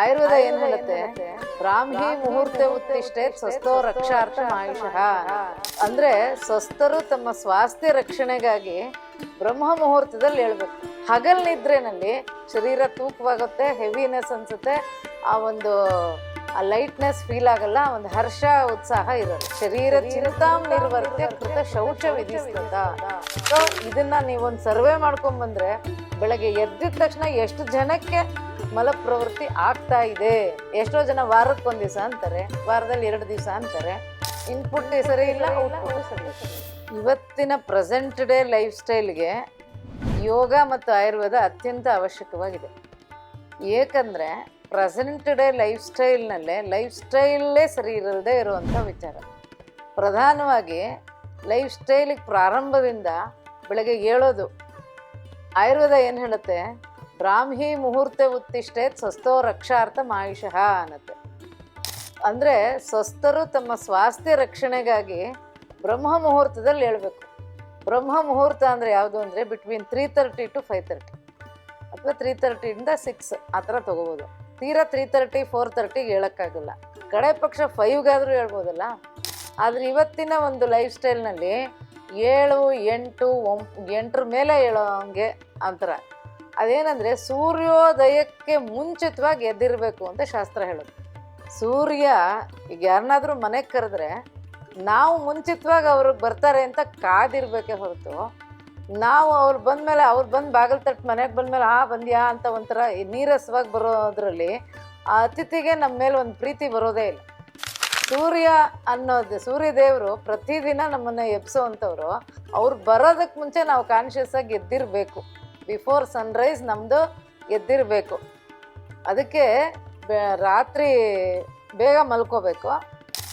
ಆಯುರ್ವೇದ ಏನ್ ಹೇಳುತ್ತೆ? ಬ್ರಾಹ್ಮಿ ಮುಹೂರ್ತ ಉತ್ತಿಷ್ಟೆ ಸ್ವಸ್ಥೋ ರಕ್ಷಾರ್ಥ ಆಯುಷಃ ಅಂದ್ರೆ ಸ್ವಸ್ಥರು ತಮ್ಮ ಸ್ವಾಸ್ಥ್ಯ ರಕ್ಷಣೆಗಾಗಿ ಬ್ರಹ್ಮ ಮುಹೂರ್ತದಲ್ಲಿ ಹೇಳ್ಬೇಕು. ಹಗಲ್ ನಿದ್ರೆನಲ್ಲಿ ಶರೀರ ತೂಕವಾಗುತ್ತೆ ಹೆವಿನೆಸ್ ಅನ್ಸುತ್ತೆ ಆ ಒಂದು ಆ ಲೈಟ್ನೆಸ್ ಫೀಲ್ ಆಗಲ್ಲ ಒಂದು ಹರ್ಷ ಉತ್ಸಾಹ ಇರೋದು. ಶರೀರ ಚಿಂತಾಂ ನಿರ್ವರ್ತ್ಯ ಕೃತ ಶೌಚ ವಿಧಿಸ್ತದ. ಸೊ ಇದನ್ನ ನೀವೊಂದು ಸರ್ವೆ ಮಾಡ್ಕೊಂಡ್ ಬಂದ್ರೆ ಬೆಳಗ್ಗೆ ಎದ್ದಿದ ತಕ್ಷಣ ಎಷ್ಟು ಜನಕ್ಕೆ ಮಲ ಪ್ರವೃತ್ತಿ ಆಗ್ತಾ ಇದೆ? ಎಷ್ಟೋ ಜನ ವಾರಕ್ಕೆ ಒಂದ್ ದಿವಸ ಅಂತಾರೆ ವಾರದಲ್ಲಿ ಎರಡು ದಿವಸ ಅಂತಾರೆ. ಇನ್ಪುಟ್ ಸರಿ ಇಲ್ಲ ಔಟ್ಪುಟ್ ಸರಿ ಇಲ್ಲ. ಇವತ್ತಿನ ಪ್ರೆಸೆಂಟ್ ಡೇ ಲೈಫ್ ಸ್ಟೈಲ್ಗೆ ಯೋಗ ಮತ್ತು ಆಯುರ್ವೇದ ಅತ್ಯಂತ ಅವಶ್ಯಕವಾಗಿದೆ. ಏಕೆಂದರೆ ಪ್ರೆಸೆಂಟ್ ಡೇ ಲೈಫ್ ಸ್ಟೈಲ್ನಲ್ಲೇ ಲೈಫ್ ಸ್ಟೈಲೇ ಸರಿ ಇರದೇ ಇರುವಂಥ ವಿಚಾರ. ಪ್ರಧಾನವಾಗಿ ಲೈಫ್ ಸ್ಟೈಲಿಗೆ ಪ್ರಾರಂಭದಿಂದ ಬೆಳಗ್ಗೆ ಏಳೋದು. ಆಯುರ್ವೇದ ಏನು ಹೇಳುತ್ತೆ? ಬ್ರಾಹ್ಮಿ ಮುಹೂರ್ತ ಉತ್ತಿಷ್ಟೇ ಸ್ವಸ್ಥೋ ರಕ್ಷಾರ್ಥ ಮಾಯುಷಃ ಅನ್ನತ್ತೆ. ಅಂದರೆ ಸ್ವಸ್ಥರು ತಮ್ಮ ಸ್ವಾಸ್ಥ್ಯ ರಕ್ಷಣೆಗಾಗಿ ಬ್ರಹ್ಮ ಮುಹೂರ್ತದಲ್ಲಿ ಹೇಳ್ಬೇಕು ಬ್ರಹ್ಮ ಮುಹೂರ್ತ ಅಂದರೆ ಯಾವುದು ಅಂದರೆ between three thirty to five thirty ಅಥವಾ ತ್ರೀ ತರ್ಟಿಯಿಂದ ಸಿಕ್ಸ್ ಆ ಥರ ತೊಗೋಬೋದು. ತೀರಾ ತ್ರೀ ತರ್ಟಿ ಫೋರ್ ತರ್ಟಿಗೆ ಹೇಳೋಕ್ಕಾಗಲ್ಲ. ಕಡೆ ಪಕ್ಷ ಫೈವ್ಗಾದರೂ ಹೇಳ್ಬೋದಲ್ಲ? ಆದರೆ ಇವತ್ತಿನ ಒಂದು ಲೈಫ್ ಸ್ಟೈಲ್ನಲ್ಲಿ ಏಳು, ಎಂಟು, ಒಂ, ಎಂಟ್ರ ಮೇಲೆ ಹೇಳೋ ಹಂಗೆ ಅಂತರ. ಅದೇನಂದರೆ ಸೂರ್ಯೋದಯಕ್ಕೆ ಮುಂಚಿತವಾಗಿ ಎದ್ದಿರಬೇಕು ಅಂತ ಶಾಸ್ತ್ರ ಹೇಳೋದು. ಸೂರ್ಯ ಈಗ ಯಾರನ್ನಾದರೂ ಮನೆಗೆ ಕರೆದ್ರೆ ನಾವು ಮುಂಚಿತವಾಗಿ ಅವ್ರಿಗೆ ಬರ್ತಾರೆ ಅಂತ ಕಾದಿರಬೇಕೇ ಹೊರತು ನಾವು ಅವ್ರು ಬಂದಮೇಲೆ, ಅವ್ರು ಬಂದು ಬಾಗಿಲು ತಟ್ಟು ಮನೆಗೆ ಬಂದಮೇಲೆ, ಆ, ಬಂದ್ಯಾ? ಅಂತ ಒಂಥರ ನೀರಸವಾಗಿ ಬರೋದ್ರಲ್ಲಿ ಆ ಅತಿಥಿಗೆ ನಮ್ಮ ಮೇಲೆ ಒಂದು ಪ್ರೀತಿ ಬರೋದೇ ಇಲ್ಲ. ಸೂರ್ಯ ಅನ್ನೋದು ಸೂರ್ಯ ದೇವರು ಪ್ರತಿದಿನ ನಮ್ಮನ್ನು ಎಬ್ಸೋವಂಥವ್ರು ಅವ್ರು ಬರೋದಕ್ಕೆ ಮುಂಚೆ ನಾವು ಕಾನ್ಷಿಯಸ್ ಆಗಿ ಎದ್ದಿರಬೇಕು. ಬಿಫೋರ್ ಸನ್ರೈಸ್ ನಮ್ಮದು ಎದ್ದಿರಬೇಕು. ಅದಕ್ಕೆ ರಾತ್ರಿ ಬೇಗ ಮಲ್ಕೋಬೇಕು,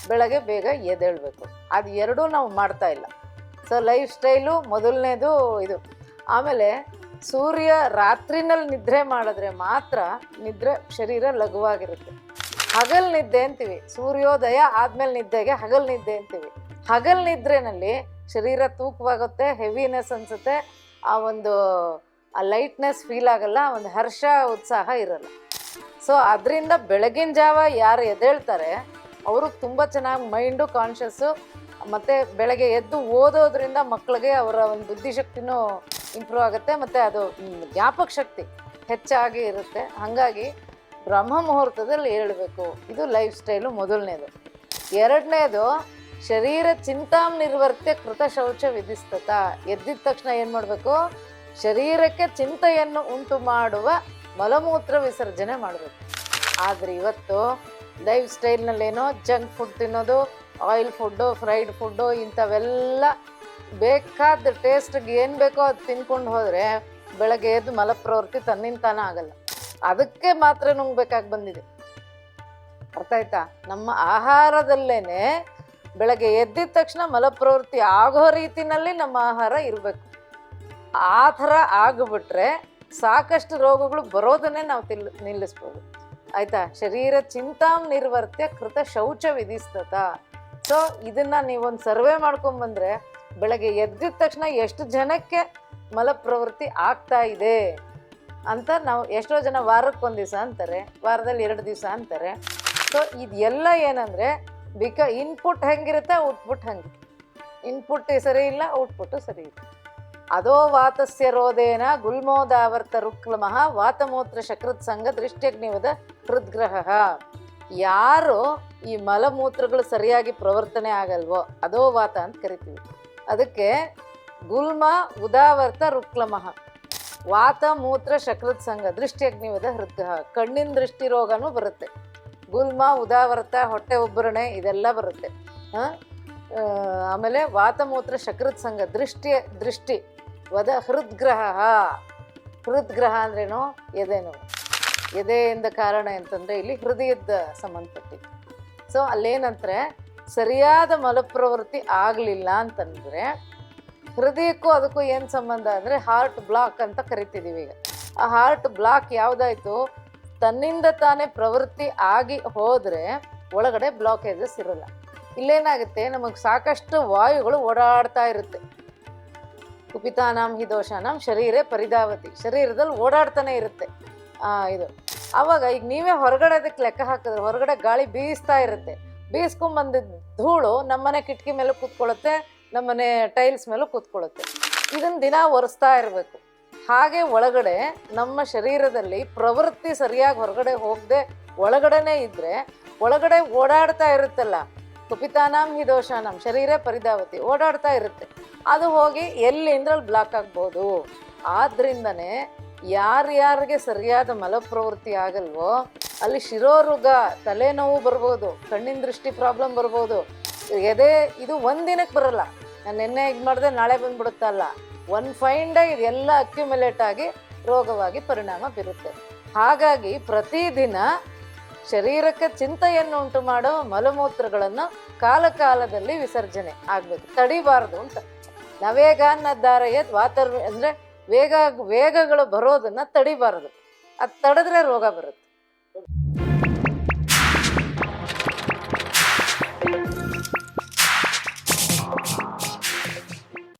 ಬೆಳಗ್ಗೆ ಬೇಗ ಎದ್ದೇಳಬೇಕು. ಅದು ಎರಡೂ ನಾವು ಮಾಡ್ತಾ ಇಲ್ಲ. ಸೊ ಲೈಫ್ ಸ್ಟೈಲು ಮೊದಲನೇದು ಇದು. ಆಮೇಲೆ ಸೂರ್ಯ ರಾತ್ರಿನಲ್ಲಿ ನಿದ್ರೆ ಮಾಡಿದ್ರೆ ಮಾತ್ರ ನಿದ್ರೆ ಶರೀರ ಲಘುವಾಗಿರುತ್ತೆ. ಹಗಲ್ ನಿದ್ದೆ ಅಂತೀವಿ. ಸೂರ್ಯೋದಯ ಆದ್ಮೇಲೆ ನಿದ್ದೆಗೆ ಹಗಲ್ ನಿದ್ದೆ ಅಂತೀವಿ. ಹಗಲ್ ನಿದ್ರೆನಲ್ಲಿ ಶರೀರ ತೂಕವಾಗುತ್ತೆ ಹೆವಿನೆಸ್ ಅನ್ಸುತ್ತೆ. ಆ ಒಂದು, ಆ ಲೈಟ್ನೆಸ್ ಫೀಲ್ ಆಗಲ್ಲ ಒಂದು ಹರ್ಷ, ಉತ್ಸಾಹ ಇರಲ್ಲ. ಸೊ ಅದರಿಂದ ಬೆಳಗಿನ ಜಾವ ಯಾರು ಎದ್ದೇಳ್ತಾರೆ, ಅವರು ತುಂಬ ಚೆನ್ನಾಗಿ ಮೈಂಡು ಕಾನ್ಷಿಯಸ್ಸು ಮತ್ತು ಬೆಳಗ್ಗೆ ಎದ್ದು ಓದೋದ್ರಿಂದ ಮಕ್ಕಳಿಗೆ ಅವರ ಒಂದು ಬುದ್ಧಿಶಕ್ತಿನೂ ಇಂಪ್ರೂವ್ ಆಗುತ್ತೆ, ಮತ್ತು ಅದು ಜ್ಞಾಪಕ ಶಕ್ತಿ ಹೆಚ್ಚಾಗಿ ಇರುತ್ತೆ. ಹಾಗಾಗಿ ಬ್ರಹ್ಮ ಮುಹೂರ್ತದಲ್ಲಿ ಹೇಳಬೇಕು, ಇದು ಲೈಫ್ ಸ್ಟೈಲು ಮೊದಲನೇದು. ಎರಡನೇದು, ಶರೀರ ಚಿಂತಾಂ ನಿರ್ವರ್ತ್ಯ ಕೃತ ಶೌಚ ವಿಧಿಸ್ತತ. ಎದ್ದಿದ ತಕ್ಷಣ ಏನು ಮಾಡಬೇಕು? ಶರೀರಕ್ಕೆ ಚಿಂತೆಯನ್ನು ಉಂಟು ಮಾಡುವ ಮಲಮೂತ್ರ ವಿಸರ್ಜನೆ ಮಾಡಬೇಕು. ಆದರೆ ಇವತ್ತು ಲೈಫ್ ಸ್ಟೈಲ್ನಲ್ಲೇನೋ ಜಂಕ್ ಫುಡ್ ತಿನ್ನೋದು, ಆಯಿಲ್ ಫುಡ್ಡು, ಫ್ರೈಡ್ ಫುಡ್ಡು, ಇಂಥವೆಲ್ಲ ಬೇಕಾದ ಟೇಸ್ಟ್ಗೆ ಏನು ಬೇಕೋ ಅದು ತಿನ್ಕೊಂಡು ಹೋದರೆ ಬೆಳಗ್ಗೆ ಎದ್ದು ಮಲಪ್ರವೃತ್ತಿ ತನ್ನಿಂದ ತಾನೇ ಆಗಲ್ಲ. ಅದಕ್ಕೆ ಮಾತ್ರ ನುಂಗ್ಬೇಕಾಗಿ ಬಂದಿದೆ. ಅರ್ಥ ಆಯ್ತಾ? ನಮ್ಮ ಆಹಾರದಲ್ಲೇ ಬೆಳಗ್ಗೆ ಎದ್ದಿದ ತಕ್ಷಣ ಮಲಪ್ರವೃತ್ತಿ ಆಗೋ ರೀತಿನಲ್ಲಿ ನಮ್ಮ ಆಹಾರ ಇರಬೇಕು. ಆ ಥರ ಆಗಿಬಿಟ್ರೆ ಸಾಕಷ್ಟು ರೋಗಗಳು ಬರೋದನ್ನೇ ನಾವು ತಿಲ್ ನಿಲ್ಲಿಸ್ಬೋದು. ಆಯ್ತಾ? ಶರೀರ ಚಿಂತಾಂ ನಿರ್ವರ್ತ್ಯ ಕೃತ ಶೌಚ ವಿಧಿಸ್ತತ. ಸೊ ಇದನ್ನ ನೀವೊಂದು ಸರ್ವೆ ಮಾಡ್ಕೊಂಬಂದ್ರೆ ಬೆಳಗ್ಗೆ ಎದ್ದಿದ ತಕ್ಷಣ ಎಷ್ಟು ಜನಕ್ಕೆ ಮಲಪ್ರವೃತ್ತಿ ಆಗ್ತಾ ಇದೆ ಅಂತ ನಾವು ಎಷ್ಟೋ ಜನ ವಾರಕ್ಕೆ ಒಂದು ದಿವಸ ಅಂತಾರೆ, ವಾರದಲ್ಲಿ ಎರಡು ದಿವಸ ಅಂತಾರೆ. ಸೊ ಇದೆಲ್ಲ ಏನಂದರೆ ಬಿಕ ಇನ್ಪುಟ್ ಹೆಂಗಿರುತ್ತೆ ಔಟ್ಪುಟ್ ಹಂಗೆ. ಇನ್ಪುಟ್ ಸರಿ ಇಲ್ಲ ಔಟ್ಪುಟ್ಟು ಸರಿ ಇಲ್ಲ. ಅದೋ ವಾತಸ್ಯ ರೋದೇನ ಗುಲ್ಮೋದಾವರ್ತ ರುಕ್ಲಮಃ ವಾತಮೂತ್ರ ಶಕೃತ್ ಸಂಘ ದೃಷ್ಟ್ಯಗ್ನಿವದ ಹೃದ್ಗ್ರಹ. ಯಾರು ಈ ಮಲಮೂತ್ರಗಳು ಸರಿಯಾಗಿ ಪ್ರವರ್ತನೆ ಆಗಲ್ವೋ ಅದೋ ವಾತ ಅಂತ ಕರಿತೀವಿ. ಅದಕ್ಕೆ ಗುಲ್ಮ, ಉದಾವರ್ತ, ರುಕ್ಲಮಃ ವಾತ ಮೂತ್ರ ಶಕೃತ್ ಸಂಘ ದೃಷ್ಟ್ಯಗ್ನಿವದ ಹೃದ್ಗ್ರಹ. ಕಣ್ಣಿನ ದೃಷ್ಟಿ ರೋಗನೂ ಬರುತ್ತೆ. ಗುಲ್ಮ, ಉದಾವರ್ತ, ಹೊಟ್ಟೆ ಉಬ್ಬರಣೆ ಇದೆಲ್ಲ ಬರುತ್ತೆ. ಆಮೇಲೆ ವಾತಮೂತ್ರ ಶಕೃತ್ ಸಂಘ ದೃಷ್ಟಿ ದೃಷ್ಟಿ ವದ ಹೃದ್ಗ್ರಹ. ಹೃದ್ಗ್ರಹ ಅಂದ್ರೇನು? ಎದೆನು. ಎದೆಯಿಂದ ಕಾರಣ ಅಂತಂದರೆ ಇಲ್ಲಿ ಹೃದಯದ ಸಂಬಂಧಪಟ್ಟಿದ್ದು ಸೊ ಅಲ್ಲೇನಂತಾರೆ, ಸರಿಯಾದ ಮಲಪ್ರವೃತ್ತಿ ಆಗಲಿಲ್ಲ ಅಂತಂದರೆ, ಹೃದಯಕ್ಕೂ ಅದಕ್ಕೂ ಏನು ಸಂಬಂಧ ಅಂದರೆ ಹಾರ್ಟ್ ಬ್ಲಾಕ್ ಅಂತ ಕರಿತಿದ್ದೀವಿ ಈಗ. ಆ ಹಾರ್ಟ್ ಬ್ಲಾಕ್ ಯಾವುದಾಯಿತು? ತನ್ನಿಂದ ತಾನೇ ಪ್ರವೃತ್ತಿ ಆಗಿ ಹೋದರೆ ಒಳಗಡೆ ಬ್ಲಾಕೇಜಸ್ ಇರಲ್ಲ. ಇಲ್ಲೇನಾಗುತ್ತೆ? ನಮಗೆ ಸಾಕಷ್ಟು ವಾಯುಗಳು ಓಡಾಡ್ತಾ ಇರುತ್ತೆ. ಕುಪಿತಾನಾಂ ಹಿ ದೋಷಾನಾಂ ಶರೀರೇ ಪರಿಧಾವತಿ. ಶರೀರದಲ್ಲಿ ಓಡಾಡ್ತಾನೆ ಇರುತ್ತೆ. ಇದು. ಅವಾಗ ಈಗ ನೀವೇ ಹೊರಗಡೆ ಅದಕ್ಕೆ ಲೆಕ್ಕ ಹಾಕಿದ್ರೆ, ಹೊರಗಡೆ ಗಾಳಿ ಬೀಸ್ತಾ ಇರುತ್ತೆ. ಬೀಸ್ಕೊಂಡ್ ಬಂದಿದ್ದ ಧೂಳು ನಮ್ಮನೆ ಕಿಟಕಿ ಮೇಲೆ ಕೂತ್ಕೊಳ್ಳುತ್ತೆ, ನಮ್ಮನೆ ಟೈಲ್ಸ್ ಮೇಲೂ ಕೂತ್ಕೊಳ್ಳುತ್ತೆ. ಇದನ್ನ ದಿನ ಒರೆಸ್ತಾ ಇರಬೇಕು. ಹಾಗೆ ಒಳಗಡೆ ನಮ್ಮ ಶರೀರದಲ್ಲಿ ಪ್ರವೃತ್ತಿ ಸರಿಯಾಗಿ ಹೊರಗಡೆ ಹೋಗದೆ ಒಳಗಡೆನೇ ಇದ್ದರೆ ಒಳಗಡೆ ಓಡಾಡ್ತಾ ಇರುತ್ತಲ್ಲ, ಕುಪಿತಾನಾಂ ಹಿ ದೋಷಾನಂ ಶರೀರ ಪರಿಧಾವತಿ, ಓಡಾಡ್ತಾ ಇರುತ್ತೆ. ಅದು ಹೋಗಿ ಎಲ್ಲಿಂದ್ರಲ್ಲಿ ಬ್ಲಾಕ್ ಆಗ್ಬೋದು? ಆದ್ರಿಂದನೇ ಯಾರ್ಯಾರಿಗೆ ಸರಿಯಾದ ಮಲಪ್ರವೃತ್ತಿ ಆಗಲ್ವೋ, ಅಲ್ಲಿ ಶಿರೋರುಗ ತಲೆನೋವು ಬರ್ಬೋದು, ಕಣ್ಣಿನ ದೃಷ್ಟಿ ಪ್ರಾಬ್ಲಮ್ ಬರ್ಬೋದು. ಎದೆ ಇದು ಒಂದಿನಕ್ಕೆ ಬರಲ್ಲ. ನಾನು ನಿನ್ನೆ ಇದು ಮಾಡಿದೆ ನಾಳೆ ಬಂದ್ಬಿಡುತ್ತಲ್ಲ ಒನ್ ಫೈನ್ ಡೇ ಇದೆಲ್ಲ ಅಕ್ಯುಮುಲೇಟ್ ಆಗಿ ರೋಗವಾಗಿ ಪರಿಣಾಮ ಬೀರುತ್ತೆ. ಹಾಗಾಗಿ ಪ್ರತಿದಿನ ಶರೀರಕ್ಕೆ ಚಿಂತೆಯನ್ನು ಉಂಟು ಮಾಡೋ ಮಲಮೂತ್ರಗಳನ್ನು ಕಾಲಕಾಲದಲ್ಲಿ ವಿಸರ್ಜನೆ ಆಗಬೇಕು. ತಡಿಬಾರ್ದು ಅಂತ. ನವೇಗಾನ್ನದ್ದಾರಯದ್ ವಾತರ್ ಅಂದ್ರೆ ವೇಗ ವೇಗಗಳು ಬರೋದನ್ನ ತಡಿಬಾರದು. ಅದು ತಡೆದ್ರೆ ರೋಗ ಬರುತ್ತೆ.